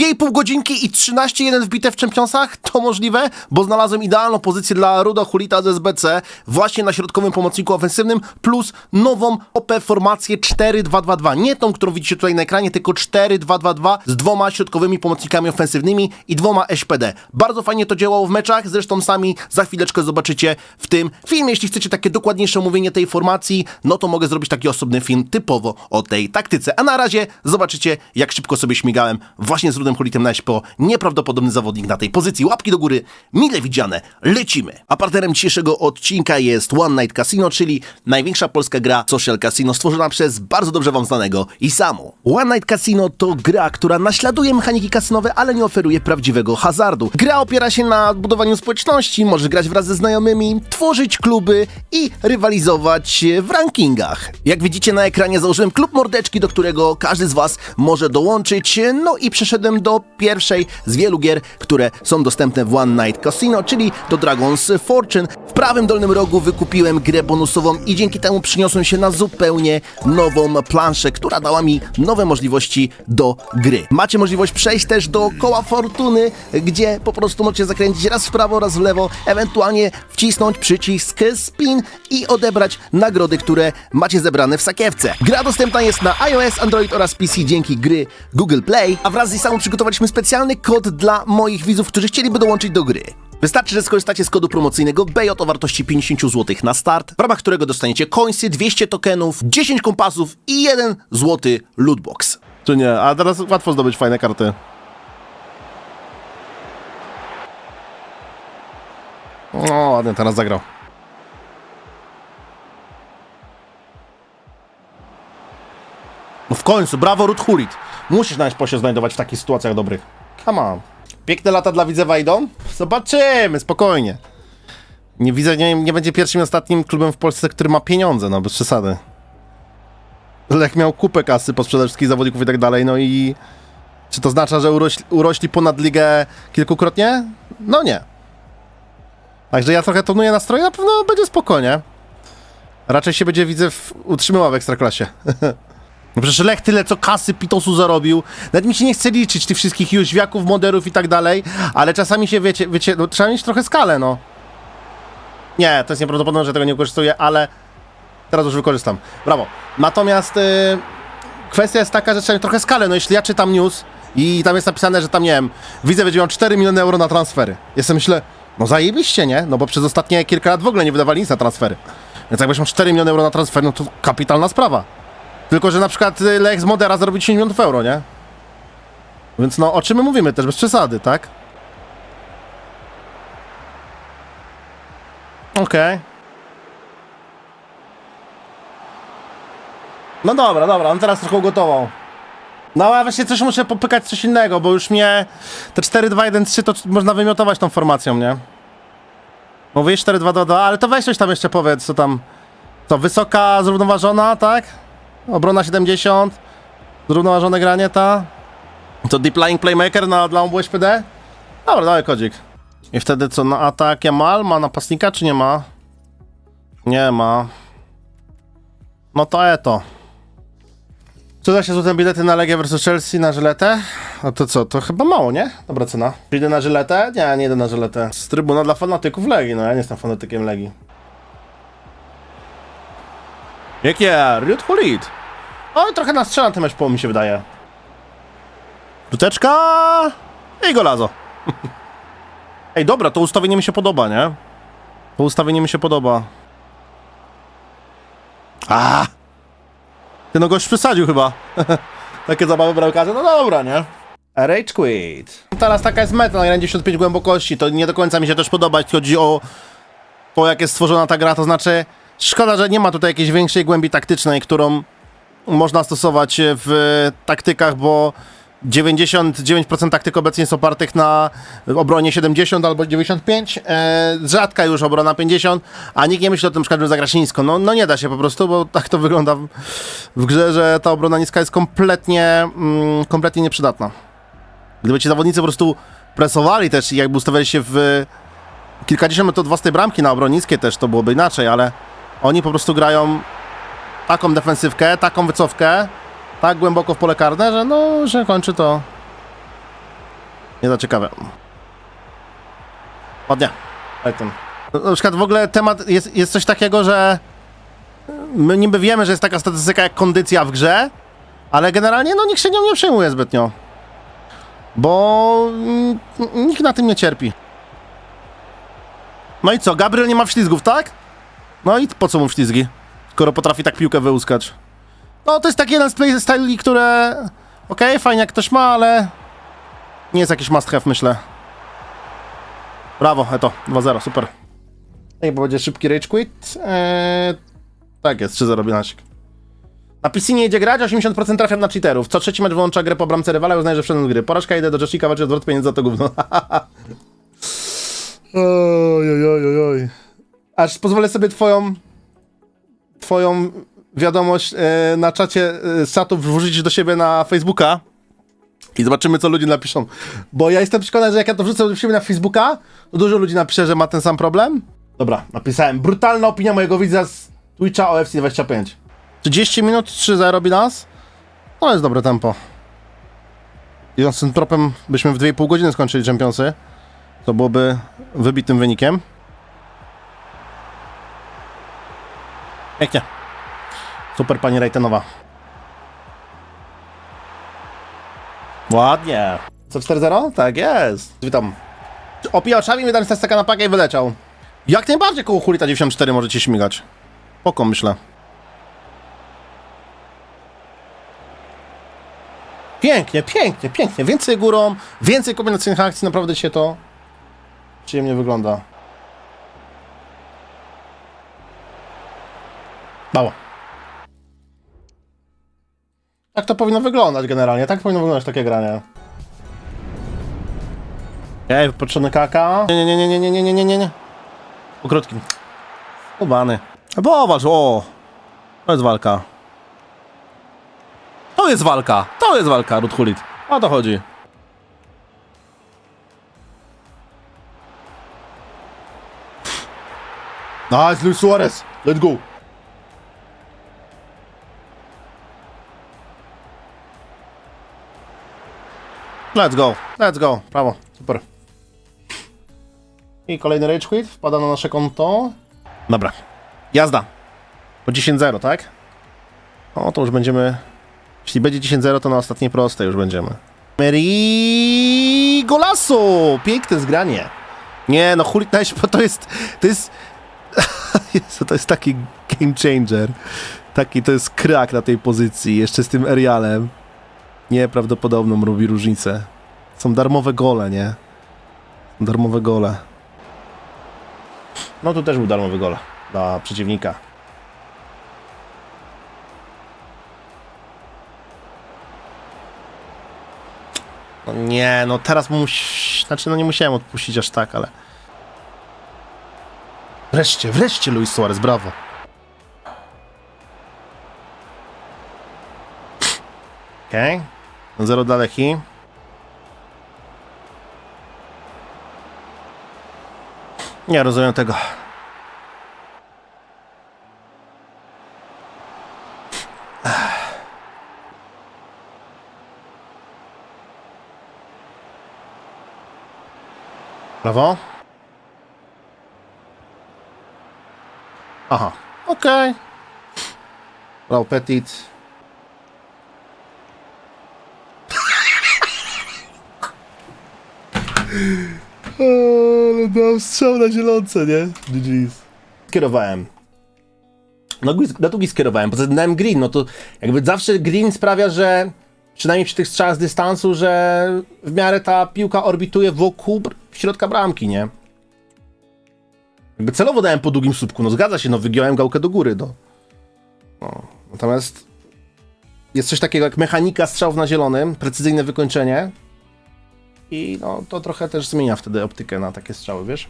2,5 godzinki i 13-1 wbite w Championsach? To możliwe, bo znalazłem idealną pozycję dla Ruda Hulita z SBC właśnie na środkowym pomocniku ofensywnym plus nową OP formację 4-2-2-2. Nie tą, którą widzicie tutaj na ekranie, tylko 4-2-2-2 z dwoma środkowymi pomocnikami ofensywnymi i dwoma SPD. Bardzo fajnie to działało w meczach, zresztą sami za chwileczkę zobaczycie w tym filmie. Jeśli chcecie takie dokładniejsze omówienie tej formacji, no to mogę zrobić taki osobny film typowo o tej taktyce. A na razie zobaczycie, jak szybko sobie śmigałem właśnie z Rudem Hulitem na po nieprawdopodobny zawodnik na tej pozycji. Łapki do góry, mile widziane, lecimy. A partnerem dzisiejszego odcinka jest One Night Casino, czyli największa polska gra social casino stworzona przez bardzo dobrze wam znanego Isamu. One Night Casino to gra, która naśladuje mechaniki kasynowe, ale nie oferuje prawdziwego hazardu. Gra opiera się na budowaniu społeczności, możesz grać wraz ze znajomymi, tworzyć kluby i rywalizować w rankingach. Jak widzicie na ekranie założyłem klub mordeczki, do którego każdy z was może dołączyć, no i przeszedłem do pierwszej z wielu gier, które są dostępne w One Night Casino, czyli do Dragon's Fortune. W prawym dolnym rogu wykupiłem grę bonusową i dzięki temu przyniosłem się na zupełnie nową planszę, która dała mi nowe możliwości do gry. Macie możliwość przejść też do koła fortuny, gdzie po prostu możecie zakręcić raz w prawo, raz w lewo, ewentualnie wcisnąć przycisk spin i odebrać nagrody, które macie zebrane w sakiewce. Gra dostępna jest na iOS, Android oraz PC dzięki gry Google Play, a wraz z Isamą przygotowaliśmy specjalny kod dla moich widzów, którzy chcieliby dołączyć do gry. Wystarczy, że skorzystacie z kodu promocyjnego BJ o wartości 50 zł na start, w ramach którego dostaniecie coinsy, 200 tokenów, 10 kompasów i 1 złoty lootbox. Czy nie? A teraz łatwo zdobyć fajne karty. O, ładnie teraz zagrał. No w końcu, brawo Ruth Hulit. Musisz po się znajdować w takich sytuacjach dobrych. Come on. Piękne lata dla Widzewa idą? Zobaczymy, spokojnie. Nie widzę, nie, nie będzie pierwszym i ostatnim klubem w Polsce, który ma pieniądze, no bez przesady. Lech miał kupę kasy po sprzedaży wszystkich zawodników i tak dalej, no i... Czy to oznacza, że urośli, urośli ponad ligę kilkukrotnie? No nie. Także ja trochę tonuję nastroje, na pewno będzie spokojnie. Raczej się będzie, widzę, w, utrzymyła w Ekstraklasie. No przecież Lech tyle co kasy Pitosu zarobił. Nawet mi się nie chce liczyć tych wszystkich jóźwiaków, moderów i tak dalej, ale czasami się, wiecie, wiecie, no, trzeba mieć trochę skalę, no. Nie, to jest nieprawdopodobne, że tego nie wykorzystuję, ale teraz już wykorzystam. Brawo. Natomiast y, kwestia jest taka, że trzeba mieć trochę skalę. No jeśli ja czytam news i tam jest napisane, że tam, nie wiem, widzę, będzie miał 4 miliony euro na transfery. Sobie myślę, no zajebiście, nie? No bo przez ostatnie kilka lat w ogóle nie wydawali nic na transfery. Więc jakbyś miał 4 miliony euro na transfery, no to kapitalna sprawa. Tylko, że na przykład y, Lech z Modera zarobi 10 milionów euro, nie? Więc no, o czym my mówimy też, bez przesady, tak? Okej. No dobra, dobra, on teraz trochę ugotował. No ale właśnie coś muszę popykać coś innego, bo już mnie te 4-2-1-3 to można wymiotować tą formacją, nie? Mówię 4-2-2-2, ale to weź coś tam jeszcze powiedz, co tam... To wysoka, zrównoważona, tak? Obrona 70. Zrównoważone granie, ta. To Deep Lying Playmaker na, dla obu SPD? Dobra, dawaj kodzik. I wtedy co, na atak Jamal ma napastnika, czy nie ma? Nie ma. No to eto. Cuda się złote bilety na Legię vs Chelsea na żyletę? A to co, to chyba mało, nie? Dobra cena. Idę na żyletę? Nie, nie idę na żyletę. Z trybuna dla fanatyków Legii, no ja nie jestem fanatykiem Legii. Jakie? Riot Hulit. Oj, trochę nas strzela ten mecz po mi się wydaje. Rzuteczka i golazo. Ej, dobra, to ustawienie mi się podoba, nie? To ustawienie mi się podoba. A! Ty no gość przesadził chyba. Takie zabawy bramkarza, no dobra, nie? Rage quit. Teraz taka jest meta na 95 głębokości, to nie do końca mi się też podoba, jeśli chodzi o to, jak jest stworzona ta gra, to znaczy szkoda, że nie ma tutaj jakiejś większej głębi taktycznej, którą można stosować w taktykach, bo 99% taktyk obecnie jest opartych na obronie 70 albo 95, e, rzadka już obrona 50, a nikt nie myśli o tym, żeby zagrać nisko. No, no nie da się po prostu, bo tak to wygląda w, w grze, że ta obrona niska jest kompletnie, mm, kompletnie nieprzydatna. Gdyby ci zawodnicy po prostu presowali też i jakby ustawiali się w kilkadziesiąt metrów od własnej bramki na obronickie też, to byłoby inaczej, ale oni po prostu grają taką defensywkę, taką wycofkę, tak głęboko w pole karne, że no, że kończy to Nie za ciekawe. Ładnie. Brighton. Na przykład w ogóle temat jest, jest coś takiego, że my niby wiemy, że jest taka statystyka jak kondycja w grze, ale generalnie no nikt się nią nie przejmuje zbytnio. Bo mm, nikt na tym nie cierpi. No i co, Gabriel nie ma wślizgów, tak? No i po co mu wślizgi? Skoro potrafi tak piłkę wyłuskać. No to jest taki jeden z playstyli, które... Okej, fajnie jak ktoś ma, ale... Nie jest jakiś must have, myślę. Brawo, eto, 2-0, super. Ej, bo będzie szybki rage quit. Eee, tak jest, 3-0 bilansik. Na PC nie idzie grać, 80% trafiam na cheaterów. Co trzeci mecz wyłącza grę po bramce rywala i uznaje, że wszedłem z gry. Porażka, idę do Jessica, walczę odwrot pieniędzy za to gówno. oj, oj, oj, oj. Aż pozwolę sobie twoją twoją wiadomość e, na czacie e, wrzucić do siebie na Facebooka i zobaczymy, co ludzie napiszą. Bo ja jestem przekonany, że jak ja to wrzucę do siebie na Facebooka, to dużo ludzi napisze, że ma ten sam problem. Dobra, napisałem. Brutalna opinia mojego widza z Twitcha o FC25. 30 minut, 3-0 bilans. No jest dobre tempo. Idąc tym tropem, byśmy w 2,5 godziny skończyli Championsy. To byłoby wybitnym wynikiem. Pięknie. Super pani Rejtenowa. Ładnie. Co 4-0? Tak jest. Witam. Opijaczami mi dałem staka na pakę i wyleciał. Jak najbardziej koło Hulita 94 możecie śmigać. Poko myślę. Pięknie, pięknie, pięknie. Więcej górą, więcej kombinacyjnych akcji. Naprawdę się to przyjemnie wygląda. Mało. Tak to powinno wyglądać generalnie. Tak powinno wyglądać takie granie. Ej, wypatrzony kaka. Nie, nie, nie, nie, nie, nie, nie, nie, nie, nie. Po krótkim. Ubany. Bo o. To jest walka. To jest walka. To jest walka, Ruthulit. O to chodzi. Nice, Luis Suarez. Let's go. Let's go, let's go, prawo, super. I kolejny rage quit wpada na nasze konto. Dobra, jazda. Po 10-0, tak? O, to już będziemy... Jeśli będzie 10-0, to na ostatniej prostej już będziemy. Meri Golasso! Piękne zgranie. Nie, no Hulit to jest... To jest... Jezu, to jest taki game changer. Taki to jest krak na tej pozycji, jeszcze z tym Arialem. Nieprawdopodobną robi różnicę. Są darmowe gole, nie? Darmowe gole. No tu też był darmowy gol dla przeciwnika. No nie, no teraz musi... Znaczy, no nie musiałem odpuścić aż tak, ale... Wreszcie, wreszcie Luis Suarez, brawo. Okej. Okay. Zero dla Lechi. Nie rozumiem tego. Brawo. Aha, okej. Okay. Brał Petit. Ale dał strzał na zielonce, nie? GG's. Skierowałem. No, na długi skierowałem, poza tym dałem green, no to jakby zawsze green sprawia, że przynajmniej przy tych strzałach z dystansu, że w miarę ta piłka orbituje wokół środka bramki, nie? Jakby celowo dałem po długim słupku, no zgadza się, no wygiąłem gałkę do góry, do. No. Natomiast jest coś takiego jak mechanika strzałów na zielonym, precyzyjne wykończenie, i no, to trochę też zmienia wtedy optykę na takie strzały, wiesz?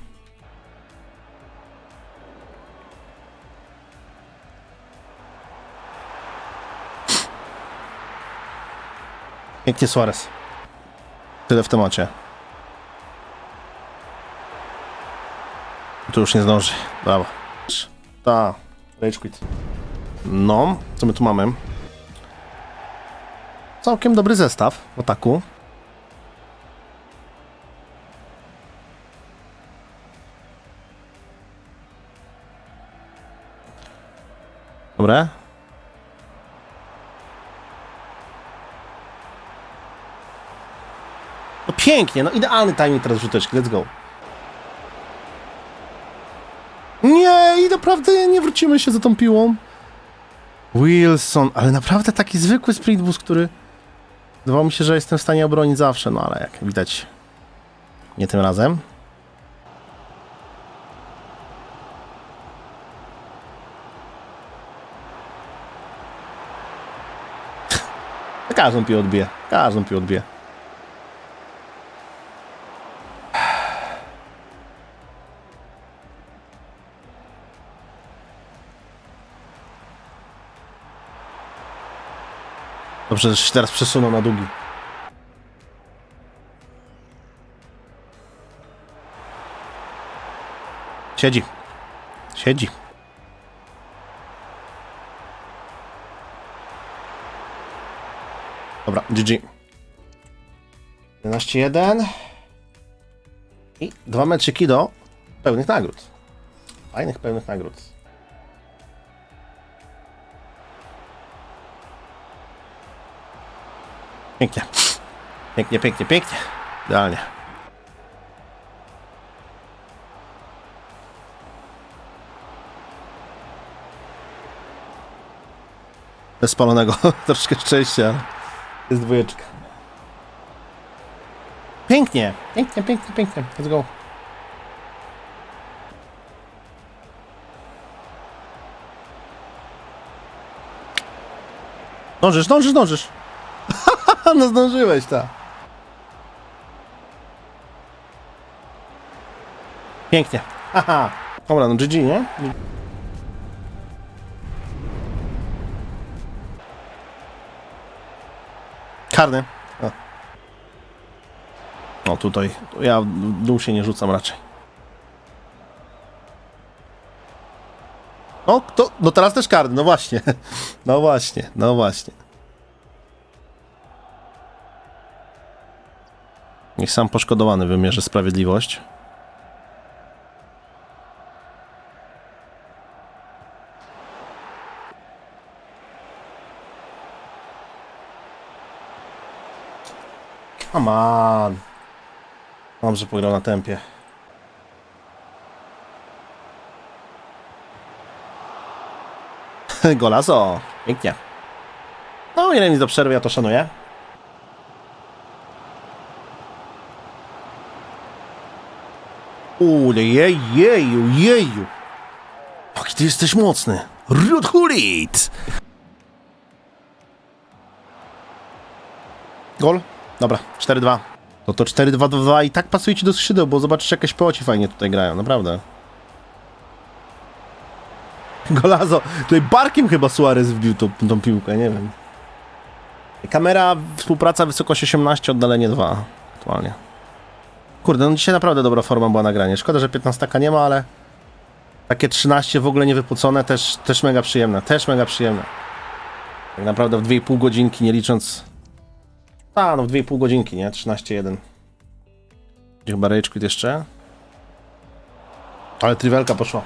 Pięknie Suarez. Tyle w temacie. Tu już nie zdąży. Brawo. Ta. Rage quit. No, co my tu mamy? Całkiem dobry zestaw w ataku. Dobra. No pięknie, no idealny timing teraz rzuteczki, let's go. Nie, i naprawdę nie wrócimy się za tą piłą. Wilson, ale naprawdę taki zwykły sprint bus, który wydawało mi się, że jestem w stanie obronić zawsze, no ale jak widać, nie tym razem. Każdą piłę odbije, każdą piłę odbije. Dobrze, że się teraz przesunął na długi. Siedzi. Siedzi. Dobra, GG. 11-1. I dwa meczyki do pełnych nagród. Fajnych, pełnych nagród. Pięknie. Pięknie, pięknie, pięknie. Idealnie. Bez spalonego. Troszkę szczęścia, jest dwójeczka. Pięknie, pięknie, pięknie, pięknie. Let's go. Dążysz, dążysz, dążysz. no zdążyłeś, tak. Pięknie. Haha. Dobra, no GG, nie? Karny. No tutaj, ja w dół się nie rzucam raczej. O, to, no teraz też karny, no właśnie. No właśnie, no właśnie. Niech sam poszkodowany wymierzy sprawiedliwość. Come on. Dobrze pograł na tempie. Golazo. Pięknie. No, ile nic do przerwy, ja to szanuję. Ule, jej, jeju, jeju. Jaki ty jesteś mocny. Rud Hulit. Gol? Dobra, 4-2. No to 4-2-2 i tak pasuje ci do skrzydeł, bo zobaczysz jakieś poci fajnie tutaj grają, naprawdę. Golazo, tutaj barkiem chyba Suarez wbił tą, tą piłkę, nie wiem. Kamera, współpraca, wysokość 18, oddalenie 2 aktualnie. Kurde, no dzisiaj naprawdę dobra forma była nagranie. Szkoda, że 15 nie ma, ale takie 13 w ogóle niewypłacone też, też mega przyjemne, też mega przyjemne. Tak naprawdę w 2,5 godzinki, nie licząc... A, no w 2,5 godzinki, nie? 13-1. Gdzie chyba Rage Quit jeszcze? Ale Trivelka poszła.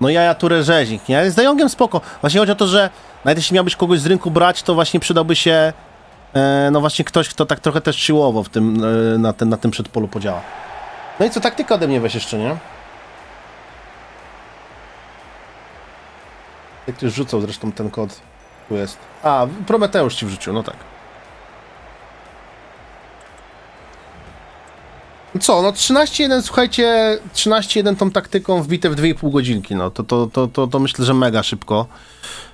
No ja, ja Turę rzeźnik, nie? Z Dejongiem spoko. Właśnie chodzi o to, że nawet jeśli miałbyś kogoś z rynku brać, to właśnie przydałby się e, no właśnie ktoś, kto tak trochę też siłowo w tym, e, na, ten, na tym przedpolu podziała. No i co, taktyka ode mnie weź jeszcze, nie? Jak już rzucał zresztą ten kod, tu jest. A, Prometeusz ci wrzucił, no tak. Co, no 13-1, słuchajcie, 13-1 tą taktyką wbite w 2,5 godzinki, no to, to, to, to, to myślę, że mega szybko.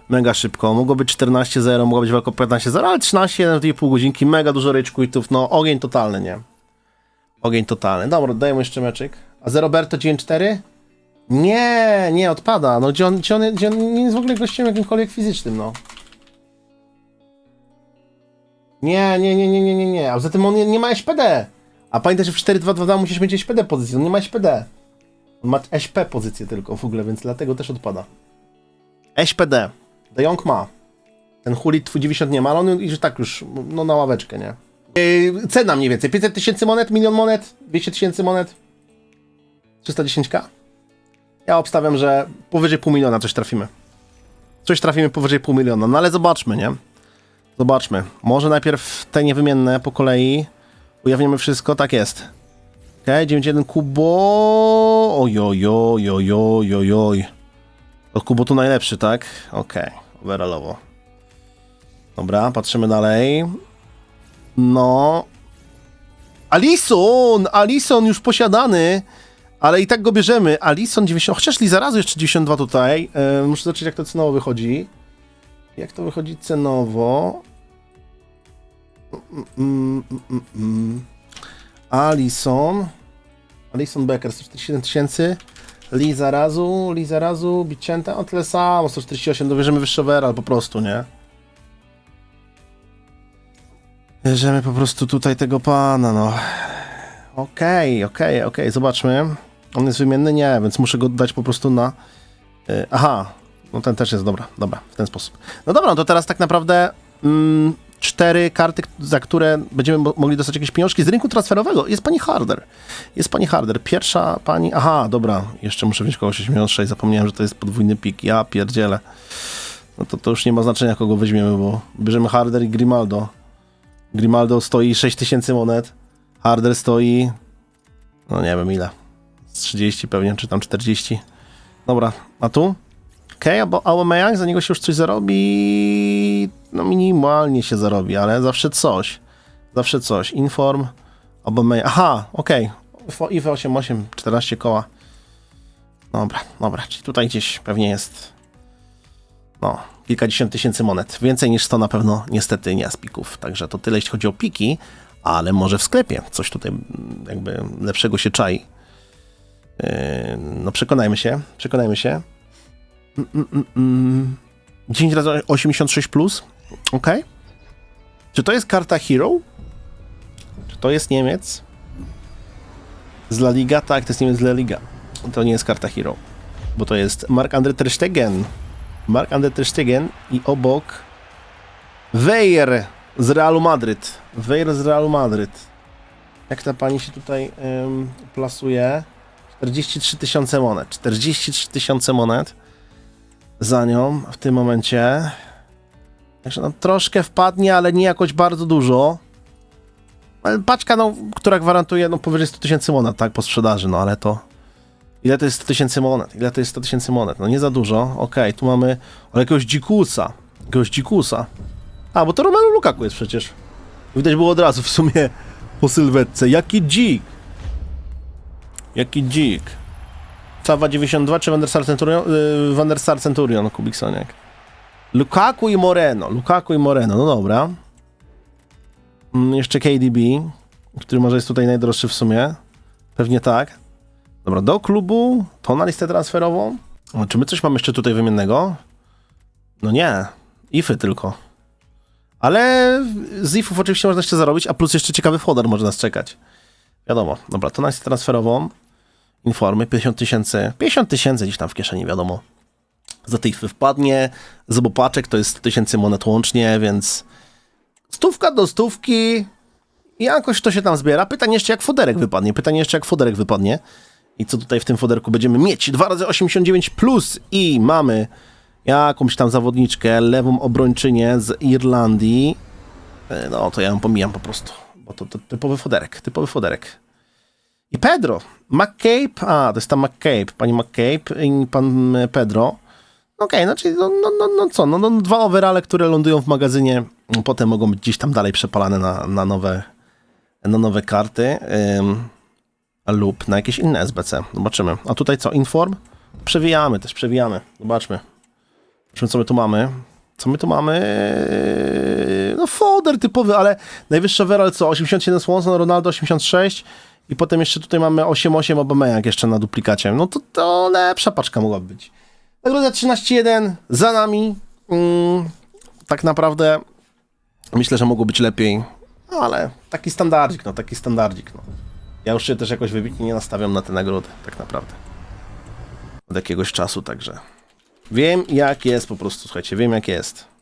Mega szybko. Mogło być 14-0, mogło być walko 15-0, ale 13-1 w 2,5 godzinki, mega dużo rage no ogień totalny, nie? Ogień totalny. Dobra, dajemy jeszcze meczyk. A Ze Roberto 9-4? Nie, nie, odpada. No gdzie on, gdzie on, gdzie on nie jest w ogóle gościem jakimkolwiek fizycznym, no. Nie, nie, nie, nie, nie, nie, nie. A poza tym on nie, nie ma SPD. A pamiętaj, że w 4-2-2 musisz mieć SPD pozycję. On nie ma SPD. On ma SP pozycję tylko w ogóle, więc dlatego też odpada. SPD. De Jong ma. Ten Hulit twój 90 nie ma, ale on idzie tak już, no na ławeczkę, nie? Yy, cena mniej więcej. 500 tysięcy monet, milion monet, 200 tysięcy monet. 310k? Ja obstawiam, że powyżej pół miliona coś trafimy. Coś trafimy powyżej pół miliona, no ale zobaczmy, nie? Zobaczmy. Może najpierw te niewymienne po kolei. Ujawnimy wszystko, tak jest. Okej, okay, 91 Kubo. Ojojoj, ojoj, ojoj. To Kubo tu najlepszy, tak? Okej, okay. overallowo. Dobra, patrzymy dalej. No. Alison! Alison już posiadany, ale i tak go bierzemy. Alison 90, chociaż Liza razu jeszcze 92 tutaj. Yy, muszę zobaczyć jak to cenowo wychodzi. Jak to wychodzi cenowo? Mm, mm, mm. Alison. Alison Becker 147 tysięcy. Liza razu, Liza razu, Bicenta, o tyle samo, 148, dowierzymy wyższy overall po prostu, nie? Bierzemy po prostu tutaj tego pana, no. Okej, okay, okej, okay, okej, okay. zobaczmy. On jest wymienny? Nie, więc muszę go dać po prostu na... Yy, aha, no ten też jest, dobra, dobra, w ten sposób. No dobra, no to teraz tak naprawdę mm, cztery karty, za które będziemy mo mogli dostać jakieś pieniążki z rynku transferowego. Jest pani Harder. Jest pani Harder. Pierwsza pani... Aha, dobra, jeszcze muszę wziąć kogoś 86, zapomniałem, że to jest podwójny pik. Ja pierdzielę. No to, to już nie ma znaczenia, kogo weźmiemy, bo bierzemy Harder i Grimaldo. Grimaldo stoi 6000 monet. Harder stoi... No nie wiem ile. Z 30 pewnie, czy tam 40. Dobra, a tu? Okej, okay, a Aubameyang, za niego się już coś zarobi... No minimalnie się zarobi, ale zawsze coś. Zawsze coś. Inform, Aubameyang... Aha, okej. Okay. IFE 88, 14 koła. Dobra, dobra, czyli tutaj gdzieś pewnie jest... No, kilkadziesiąt tysięcy monet. Więcej niż 100 na pewno niestety nie z pików. Także to tyle, jeśli chodzi o piki, ale może w sklepie coś tutaj jakby lepszego się czai. Yy, no przekonajmy się, przekonajmy się. Mm, mm, mm. 10 razy 86 plus. Ok. Czy to jest karta Hero? Czy to jest Niemiec? Z La Liga? Tak, to jest Niemiec z La Liga. To nie jest karta Hero. Bo to jest Mark-André Ter Stegen. Mark-André Ter Stegen i obok Weir z Realu Madryt. Weir z Realu Madryt. Jak ta pani się tutaj ym, plasuje? 43 tysiące monet. 43 tysiące monet za nią w tym momencie. Także no, troszkę wpadnie, ale nie jakoś bardzo dużo. Paczka, no, która gwarantuje no, powyżej 100 tysięcy monet, tak, po sprzedaży, no ale to... Ile to jest 100 tysięcy monet? Ile to jest 100 tysięcy monet? No nie za dużo. Okej, okay, tu mamy ale jakiegoś dzikusa. Jakiegoś dzikusa. A, bo to Romelu Lukaku jest przecież. Widać było od razu w sumie po sylwetce. Jaki dzik! Jaki dzik. Cawa 92 czy Van der Centurion? Yy, Van Centurion. Lukaku i Moreno. Lukaku i Moreno, no dobra. Mm, jeszcze KDB, który może jest tutaj najdroższy w sumie. Pewnie tak. Dobra, do klubu, to na listę transferową. O, czy my coś mamy jeszcze tutaj wymiennego? No nie, ify tylko. Ale z ifów oczywiście można jeszcze zarobić, a plus jeszcze ciekawy foder może nas czekać. Wiadomo, dobra, to na listę transferową informy, 50 tysięcy, 50 tysięcy gdzieś tam w kieszeni, wiadomo. Za tych wpadnie, z obopaczek to jest 100 tysięcy monet łącznie, więc stówka do stówki i jakoś to się tam zbiera. Pytanie jeszcze jak foderek wypadnie, pytanie jeszcze jak foderek wypadnie i co tutaj w tym foderku będziemy mieć. 2 razy 89 plus i mamy jakąś tam zawodniczkę, lewą obrończynię z Irlandii. E, no to ja ją pomijam po prostu, bo to, to typowy foderek, typowy foderek. I Pedro. McCabe, a to jest ta McCabe, pani McCabe i pan Pedro. Okej, okay, no no, no, no, no co, no, no dwa overale, które lądują w magazynie, potem mogą być gdzieś tam dalej przepalane na, na, nowe, na nowe karty ym, lub na jakieś inne SBC. Zobaczymy. A tutaj co, Inform? Przewijamy też, przewijamy. Zobaczmy. Zobaczmy, co my tu mamy. Co my tu mamy? No foder typowy, ale najwyższy overall co? 87 Swanson, Ronaldo 86, i potem jeszcze tutaj mamy 8-8 Aubameyang jeszcze na duplikacie. No to, to lepsza paczka mogłaby być. Nagroda 13-1 za nami. Mm, tak naprawdę myślę, że mogło być lepiej. Ale taki standardzik, no taki standardzik. No. Ja już się też jakoś wybitnie nie nastawiam na te nagrody, tak naprawdę. Od jakiegoś czasu, także. Wiem jak jest po prostu, słuchajcie, wiem jak jest.